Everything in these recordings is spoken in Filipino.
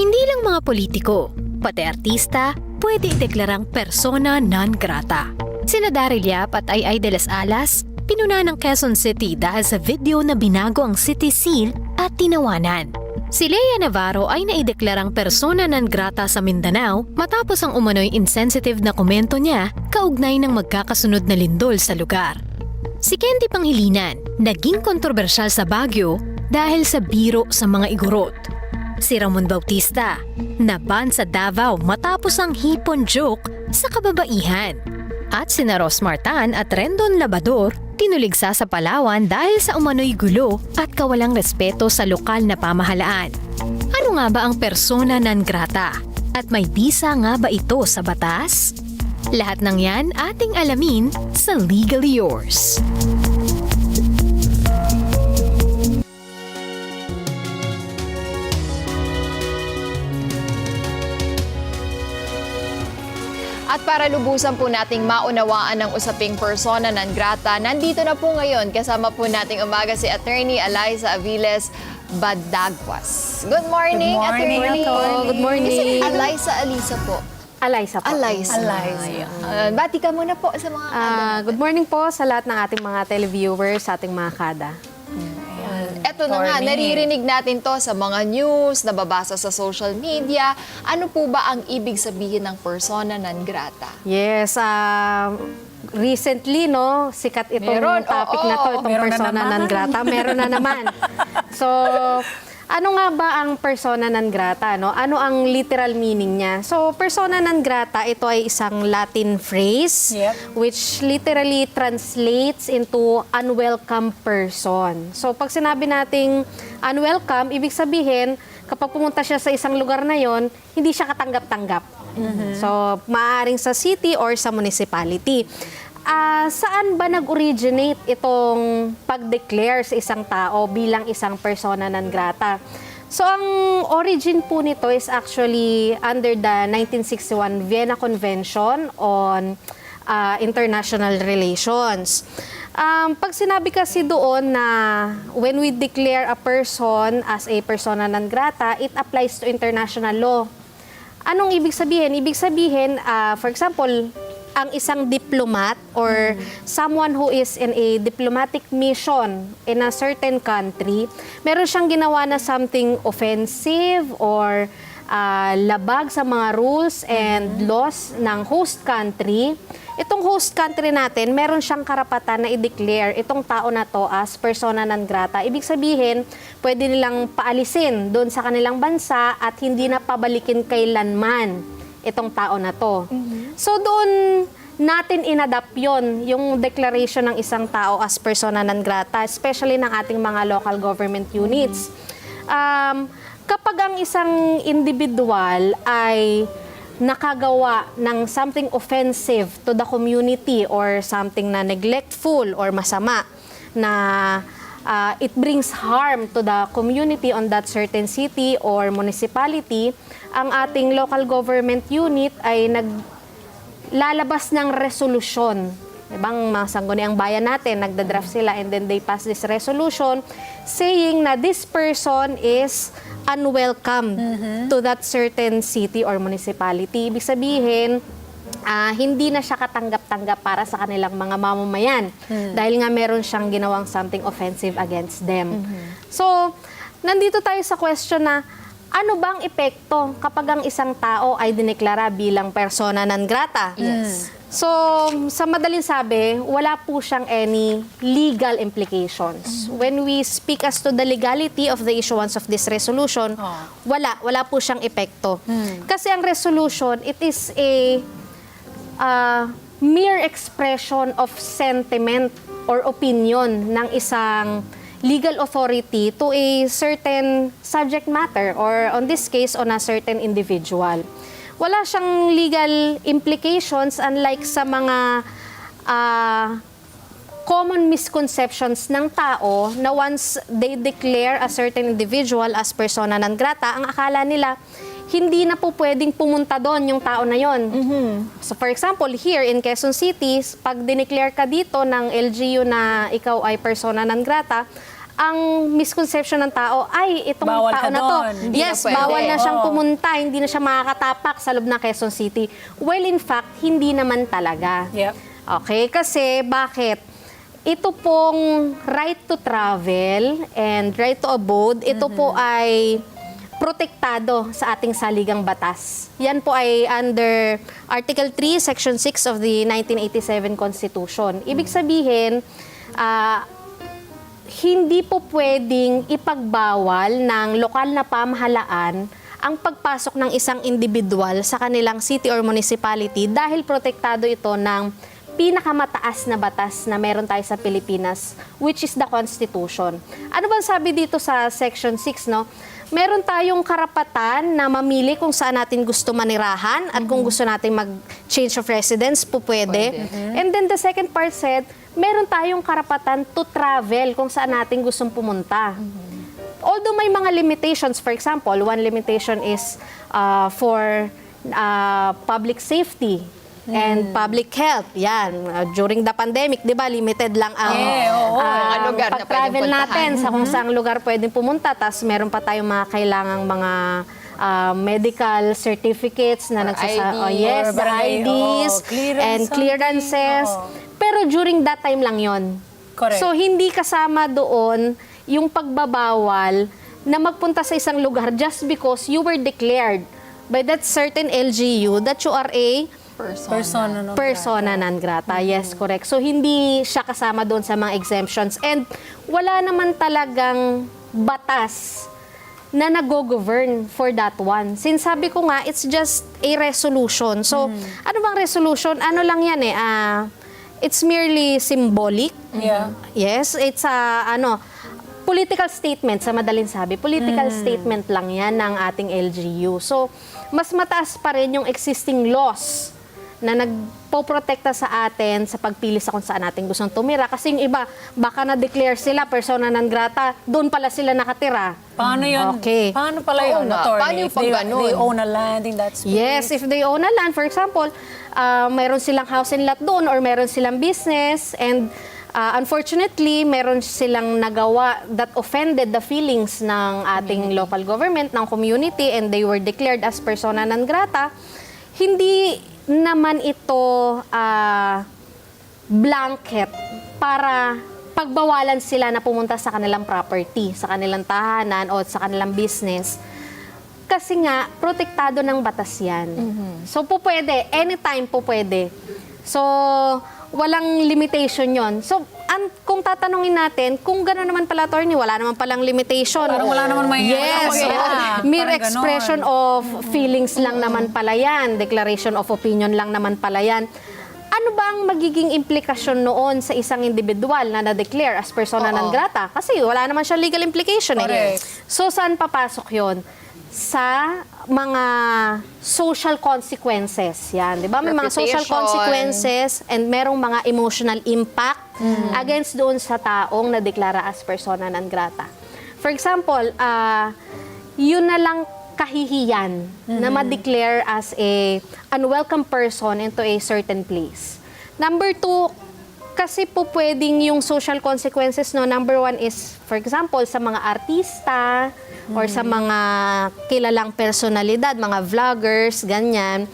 Hindi lang mga politiko, pati artista, pwede ideklarang persona non grata. Sina Daryl Yap at Ay Ay de las Alas, pinuna ng Quezon City dahil sa video na binago ang city seal at tinawanan. Si Lea Navarro ay naideklarang persona non grata sa Mindanao matapos ang umano'y insensitive na komento niya kaugnay ng magkakasunod na lindol sa lugar. Si Candy Panghilinan, naging kontrobersyal sa Baguio dahil sa biro sa mga igorot. Si Ramon Bautista, naban sa Davao matapos ang hipon joke sa kababaihan. At sina Ros Martan at Rendon Labador, tinuligsa sa Palawan dahil sa umano'y gulo at kawalang respeto sa lokal na pamahalaan. Ano nga ba ang persona non grata? At may bisa nga ba ito sa batas? Lahat ng yan ating alamin sa Legally Yours. At para lubusan po nating maunawaan ang usaping persona ng grata, nandito na po ngayon kasama po nating umaga si Attorney Eliza Aviles Badagwas. Good morning, Good morning, Attorney. Attorney. Good morning. Is it Eliza Alisa po? Alaysa po. Eliza. Eliza. Uh, bati ka muna po sa mga Ah, good morning po sa lahat ng ating mga televiewers, sa ating mga kada. Eto na nga, naririnig natin to sa mga news, nababasa sa social media. Ano po ba ang ibig sabihin ng persona non grata? Yes, ah, recently, no, sikat itong Meron, topic oo. na to, itong Meron na persona naman. non grata. Meron na naman. So, ano nga ba ang persona non grata? No? Ano ang literal meaning niya? So, persona non grata, ito ay isang Latin phrase Yep. which literally translates into unwelcome person. So, pag sinabi nating unwelcome, ibig sabihin, kapag pumunta siya sa isang lugar na yon, hindi siya katanggap-tanggap. So, maaaring sa city or sa municipality. Ah, saan ba nag-originate itong pag-declare sa isang tao bilang isang persona non grata? So, ang origin po nito is actually under the 1961 Vienna Convention on ah, International Relations. Um, pag sinabi kasi doon na when we declare a person as a persona non grata, it applies to international law. Anong ibig sabihin? Ibig sabihin, ah, for example, ang isang diplomat or someone who is in a diplomatic mission in a certain country, meron siyang ginawa na something offensive or ah, labag sa mga rules and laws ng host country, itong host country natin, meron siyang karapatan na i-declare itong tao na to as persona non grata. Ibig sabihin, pwede nilang paalisin doon sa kanilang bansa at hindi na pabalikin kailanman itong tao na to. So doon natin inadapt yon yung declaration ng isang tao as persona non grata, especially ng ating mga local government units. Um, kapag ang isang individual ay nakagawa ng something offensive to the community or something na neglectful or masama na uh, it brings harm to the community on that certain city or municipality, ang ating local government unit ay nag lalabas ng resolusyon. Ibang mga sangguniang bayan natin, nagda-draft sila and then they pass this resolution saying na this person is unwelcome to that certain city or municipality. Ibig sabihin, ah, hindi na siya katanggap-tanggap para sa kanilang mga mamamayan dahil nga meron siyang ginawang something offensive against them. So, nandito tayo sa question na ano bang epekto kapag ang isang tao ay dineklara bilang persona non grata? Yes. So, sa madaling sabi, wala po siyang any legal implications. When we speak as to the legality of the issuance of this resolution, wala, wala po siyang epekto. Kasi ang resolution, it is a uh, mere expression of sentiment or opinion ng isang legal authority to a certain subject matter or on this case on a certain individual. Wala siyang legal implications unlike sa mga ah, common misconceptions ng tao na once they declare a certain individual as persona non grata, ang akala nila hindi na po pwedeng pumunta doon yung tao na yon. So for example, here in Quezon City, pag dineclare ka dito ng LGU na ikaw ay persona non grata, ang misconception ng tao, ay, itong Bawal tao na to, doon. Yes, na bawal na siyang Oo. pumunta, hindi na siya makakatapak sa loob ng Quezon City. Well, in fact, hindi naman talaga. Yep. Okay, kasi bakit? Ito pong right to travel and right to abode, ito po ay protektado sa ating saligang batas. Yan po ay under Article 3, Section 6 of the 1987 Constitution. Ibig sabihin, ah, hindi po pwedeng ipagbawal ng lokal na pamahalaan ang pagpasok ng isang individual sa kanilang city or municipality dahil protektado ito ng pinakamataas na batas na meron tayo sa Pilipinas, which is the Constitution. Ano bang sabi dito sa Section 6, no? Meron tayong karapatan na mamili kung saan natin gusto manirahan at kung gusto natin mag-change of residence, po pwede. And then the second part said, meron tayong karapatan to travel kung saan natin gustong pumunta. Although may mga limitations, for example, one limitation is uh, for uh, public safety and public health. Yan. Uh, during the pandemic, di ba, limited lang ang Eh, oo. uh, Mga lugar na puntahan. natin sa kung saang lugar pwedeng pumunta. Tapos meron pa tayong mga kailangang mga uh, medical certificates na nagsasa... ID, oh, yes, or the IDs oo, clearance and clearances. oo. Pero during that time lang yon. Correct. So, hindi kasama doon yung pagbabawal na magpunta sa isang lugar just because you were declared by that certain LGU that you are a Person. Persona non persona non grata. Yes, correct. So, hindi siya kasama doon sa mga exemptions. And wala naman talagang batas na nag-govern for that one. Since sabi ko nga, it's just a resolution. So, ano bang resolution? Ano lang yan eh, ah, it's merely symbolic. Yeah. Yes, it's a ano political statement sa madaling sabi. Political statement lang 'yan ng ating LGU. So, mas mataas pa rin yung existing laws na nagpoprotekta sa atin sa pagpili sa kung saan natin gustong tumira. Kasi yung iba, baka na-declare sila persona non grata, doon pala sila nakatira. Paano yun? Okay. Paano pala Oo yun, nga. attorney? Paano yung they, pag ganun? they own a land in that space? Yes, if they own a land, for example, uh, mayroon silang house and lot doon or mayroon silang business and uh, unfortunately, meron silang nagawa that offended the feelings ng ating local government, ng community and they were declared as persona non grata, hindi naman ito ah, blanket para pagbawalan sila na pumunta sa kanilang property, sa kanilang tahanan o sa kanilang business. Kasi nga, protektado ng batas yan. So, po pwede. Anytime po pwede. So, walang limitation yon. So, an, kung tatanungin natin, kung gano'n naman pala, attorney, wala naman palang limitation. Parang wala naman may- Yes. walang mangyayari. Mere Parang expression ganon. of feelings lang naman pala yan. Declaration of opinion lang naman pala yan. Ano ba ang magiging implikasyon noon sa isang individual na na-declare as persona Oo. non grata? Kasi wala naman siya legal implication eh. So, saan papasok yon? Sa mga social consequences. Yan, di ba? May mga social consequences and merong mga emotional impact against doon sa taong na-deklara as persona non grata. For example, ah, yun na lang kahihiyan na ma-declare as a unwelcome person into a certain place. Number two, kasi po pwedeng yung social consequences, no, number one is, for example, sa mga artista or sa mga kilalang personalidad, mga vloggers, ganyan.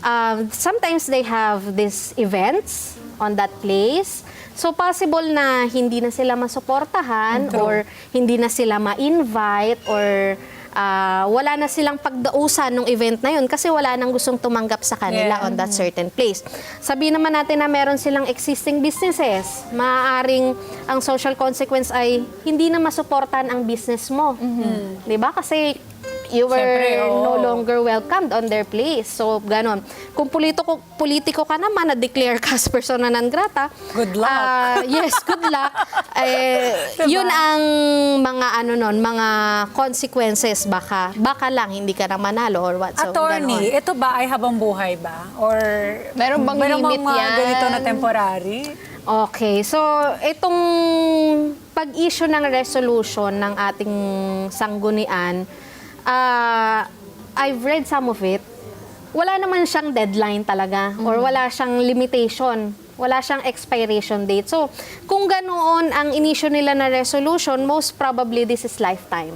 Um, sometimes they have these events on that place. So possible na hindi na sila masuportahan or hindi na sila ma-invite or ah, wala na silang pagdausan ng event na yun kasi wala nang gustong tumanggap sa kanila Yeah. on that certain place. Sabi naman natin na meron silang existing businesses. Maaaring ang social consequence ay hindi na masuportahan ang business mo. 'Di ba? Kasi you were Siyempre, oo. no longer welcomed on their place. So, ganon. Kung politiko, politiko ka naman, na-declare ka as persona non grata. Good luck. ah, yes, good luck. eh, Diba? Yun ang mga ano nun, mga consequences baka. Baka lang, hindi ka na manalo or what. So, Attorney, ganon. ito ba ay habang buhay ba? Or Meron bang limit mga yan? ganito na temporary? Okay, so itong pag-issue ng resolution ng ating sanggunian, ah, I've read some of it. Wala naman siyang deadline talaga or wala siyang limitation Wala siyang expiration date. So, kung ganoon ang inisyo nila na resolution, most probably this is lifetime.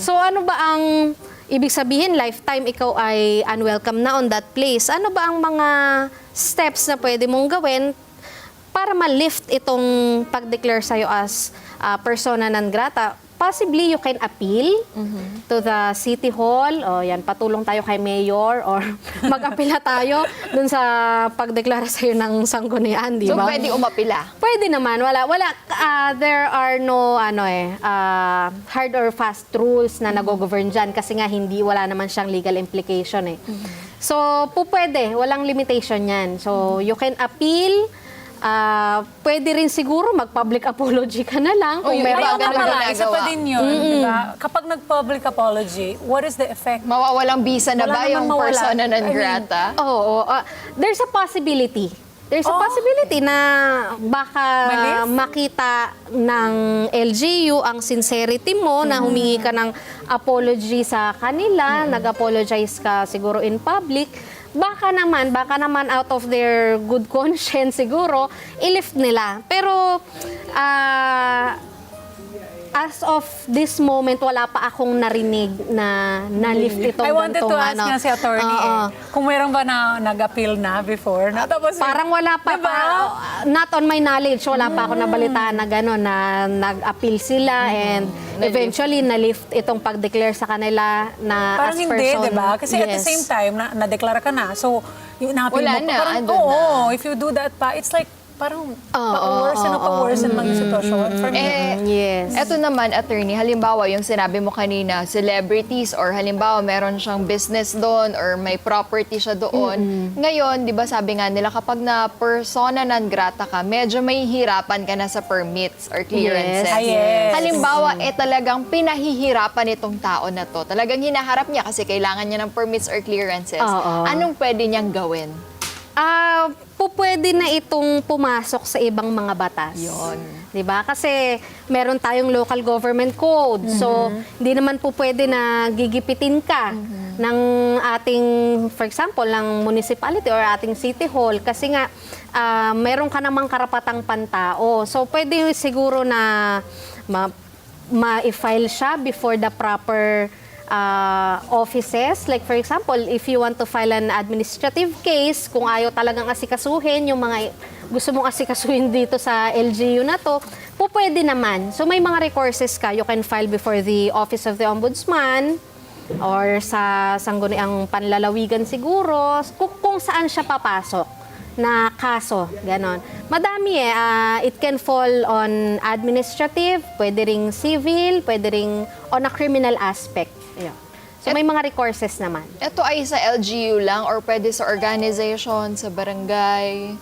So, ano ba ang ibig sabihin lifetime ikaw ay unwelcome na on that place? Ano ba ang mga steps na pwede mong gawin para ma-lift itong pag-declare sa'yo as uh, persona non grata, possibly you can appeal to the city hall o yan patulong tayo kay mayor or mag-apila tayo dun sa pagdeklara sa'yo ng sanggunian, di So, ba? pwede umapila. Pwede naman, wala wala ah, there are no ano eh ah, hard or fast rules na nag-govern diyan kasi nga hindi wala naman siyang legal implication eh. So, po pwede, walang limitation 'yan. So, you can appeal Ah, pwede rin siguro mag-public apology ka na lang kung yun meron ba? Ayaw ka nga ganun pala, ginagawa. isa pa din yun, di ba? Kapag nag-public apology, what is the effect? Mawawalang visa na Wala ba naman yung mawala. persona non I mean, grata? Oo, ah, there's a possibility. There's a Oh. possibility na baka Malift? makita ng LGU ang sincerity mo na humingi ka ng apology sa kanila, nag-apologize ka siguro in public. Baka naman, baka naman out of their good conscience siguro, i-lift nila. Pero ah as of this moment, wala pa akong narinig na na-lift itong I wanted to ask ano. nga si attorney Oo. eh, kung meron ba na nag-appeal na before? Na, tapos, Parang wala pa, Diba? pa- not on my knowledge, wala pa ako nabalitaan na gano'n, na nag-appeal sila and eventually na-lift itong pag-declare sa kanila na Parang as hindi, person. di ba? Kasi at the Yes. same time, na, na-declare ka na. So, yung na-appeal Wala mo, na, parang, oo, if you do that pa, it's like, parang pa-worsen na pa-worsen lang yung sitwasyon. For me, Eh, Yes. Eto naman, attorney, halimbawa yung sinabi mo kanina, celebrities or halimbawa meron siyang business doon or may property siya doon. Ngayon, di ba sabi nga nila, kapag na persona non grata ka, medyo may hirapan ka na sa permits or clearances. Yes. Ah, yes. Halimbawa, eh talagang pinahihirapan itong tao na to. Talagang hinaharap niya kasi kailangan niya ng permits or clearances. Oo. Anong pwede niyang gawin? Ah, po pwede na itong pumasok sa ibang mga batas. Yun. 'Di ba? Kasi meron tayong local government code. So, hindi naman po pwede na gigipitin ka ng ating for example, ng municipality or ating city hall kasi nga ah, meron ka namang karapatang pantao. So, pwede siguro na ma- ma-file siya before the proper uh, offices. Like for example, if you want to file an administrative case, kung ayaw talagang asikasuhin yung mga gusto mong asikasuhin dito sa LGU na to, po pwede naman. So may mga recourses ka. You can file before the Office of the Ombudsman or sa sangguniang panlalawigan siguro, kung, kung saan siya papasok na kaso, ganon. Madami eh. ah, it can fall on administrative, pwede ring civil, pwede ring on a criminal aspect. Ayun. So may mga recourses naman. Ito ay sa LGU lang or pwede sa organization, sa barangay?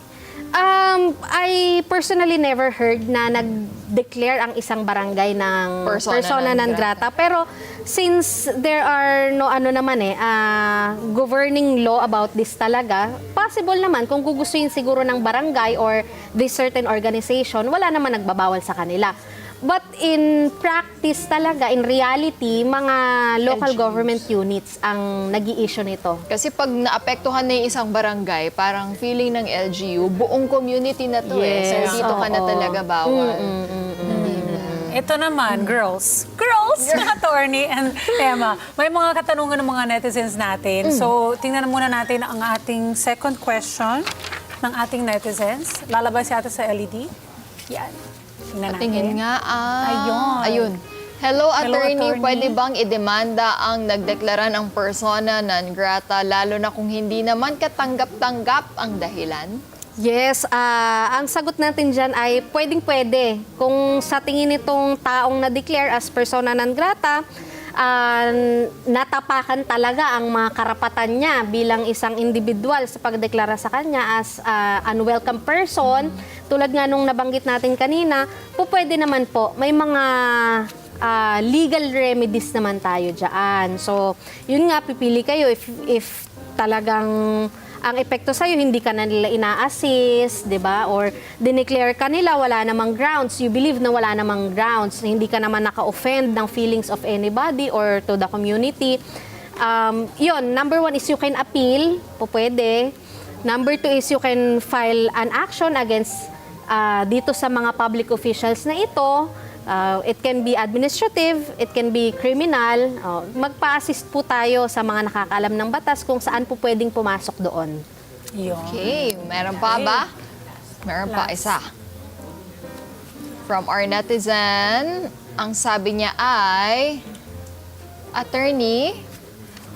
Um, I personally never heard na nag-declare ang isang barangay ng Persona persona, non grata. Pero since there are no ano naman eh, ah, governing law about this talaga, possible naman kung gugustuhin siguro ng barangay or this certain organization, wala naman nagbabawal sa kanila. But in practice talaga, in reality, mga local LGUs. government units ang nag issue nito. Kasi pag naapektuhan na yung isang barangay, parang feeling ng LGU, buong community na to eh. So Yes, dito ka na talaga bawal. Ito naman, girls. Girls, attorney and Emma. May mga katanungan ng mga netizens natin. So, tingnan muna natin ang ating second question ng ating netizens. Lalabas yata sa LED. Yan. Tingnan natin. Tingin nga, ah. Ayun. Ayun. Hello, Hello, attorney. attorney. Pwede bang idemanda ang nagdeklara ng persona non grata, lalo na kung hindi naman katanggap-tanggap ang dahilan? Yes, ah, ang sagot natin dyan ay pwedeng-pwede. Kung sa tingin nitong taong na-declare as persona non grata, ah, natapakan talaga ang mga karapatan niya bilang isang individual sa pagdeklara sa kanya as ah, unwelcome person, tulad nga nung nabanggit natin kanina, po pwede naman po, may mga ah, legal remedies naman tayo dyan. So, yun nga, pipili kayo if, if talagang ang epekto sa'yo, hindi ka na nila ina-assist, di ba? Or dineclare ka nila, wala namang grounds. You believe na wala namang grounds. Hindi ka naman naka-offend ng feelings of anybody or to the community. Um, yun, number one is you can appeal, po pwede. Number two is you can file an action against ah, dito sa mga public officials na ito. Ah, it can be administrative, it can be criminal. Oh, magpa-assist po tayo sa mga nakakaalam ng batas kung saan po pwedeng pumasok doon. Okay, meron pa ba? Meron pa isa. From our netizen, ang sabi niya ay, Attorney,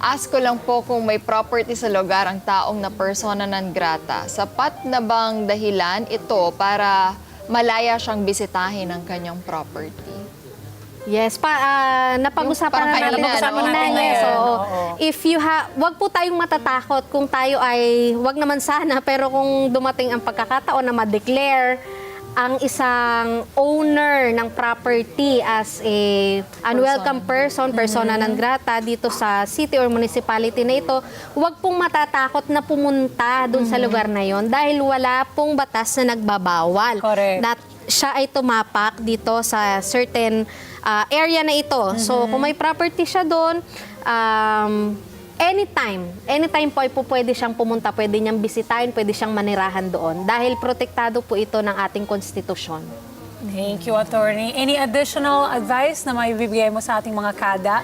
ask ko lang po kung may property sa lugar ang taong na persona non grata. Sapat na bang dahilan ito para malaya siyang bisitahin ng kanyang property? Yes, pa ah, napag-usapan na natin no? kanina. Kanina Yes, oo. oo. If you ha, wag po tayong matatakot kung tayo ay, wag naman sana, pero kung dumating ang pagkakataon na ma-declare ang isang owner ng property as a unwelcome person, persona non grata dito sa city or municipality na ito, huwag pong matatakot na pumunta dun sa lugar na yon dahil wala pong batas na nagbabawal. Correct. na siya ay tumapak dito sa certain uh, area na ito. So, kung may property siya doon, um, anytime, anytime po ay po pwede siyang pumunta, pwede niyang bisitahin, pwede siyang manirahan doon dahil protektado po ito ng ating konstitusyon. Thank you, attorney. Any additional advice na may bibigay mo sa ating mga kada?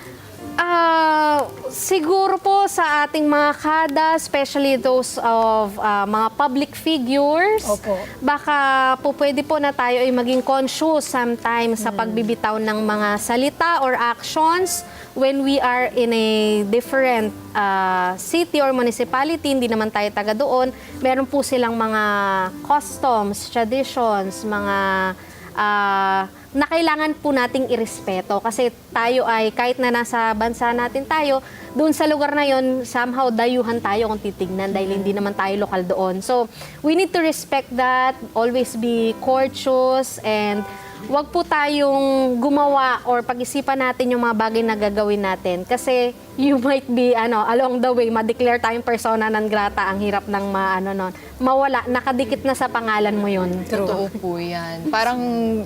Ah, siguro po sa ating mga kada, especially those of ah, mga public figures, Opo. baka po pwede po na tayo ay maging conscious sometimes sa pagbibitaw ng mga salita or actions when we are in a different ah, city or municipality, hindi naman tayo taga doon, meron po silang mga customs, traditions, mga ah, na kailangan po nating irespeto kasi tayo ay kahit na nasa bansa natin tayo, doon sa lugar na yon somehow dayuhan tayo kung titignan dahil hindi naman tayo lokal doon. So, we need to respect that, always be courteous and wag po tayong gumawa or pag-isipan natin yung mga bagay na gagawin natin kasi you might be ano along the way ma-declare tayong persona non grata ang hirap ng ma, ano nun, mawala nakadikit na sa pangalan mo yun. Totoo po yan. Parang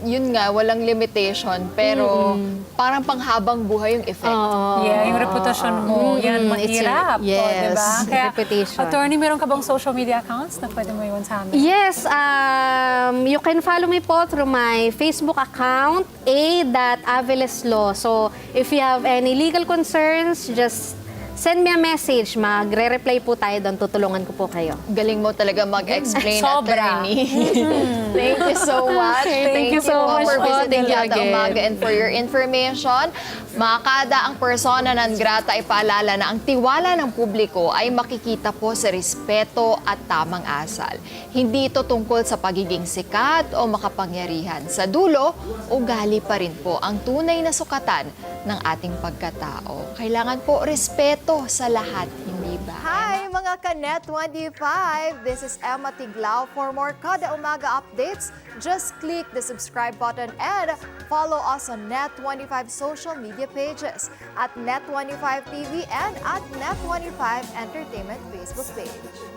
yun nga, walang limitation, pero parang panghabang buhay yung effect. Oo. yeah, yung reputasyon mo, yan, Mm, it's mahirap. oh, yes, diba? Kaya, reputation. attorney, meron ka bang social media accounts na pwede mo iwan sa amin? Yes, um, you can follow me po through my Facebook account, a.avileslaw. So, if you have any legal concerns, just send me a message. Magre-reply po tayo doon. Tutulungan ko po kayo. Galing mo talaga mag-explain, Sobra. attorney. Thank you so much. Thank you so much for po. visiting Thank you Yata again. Umaga and for your information. Mga kada, ang persona ng grata ay paalala na ang tiwala ng publiko ay makikita po sa respeto at tamang asal. Hindi ito tungkol sa pagiging sikat o makapangyarihan. Sa dulo, ugali pa rin po ang tunay na sukatan ng ating pagkatao. Kailangan po respeto sa lahat, mga ka-Net 25! This is Emma Tiglao. For more Kada Umaga updates, just click the subscribe button and follow us on Net25 social media pages at Net25 TV and at Net25 Entertainment Facebook page.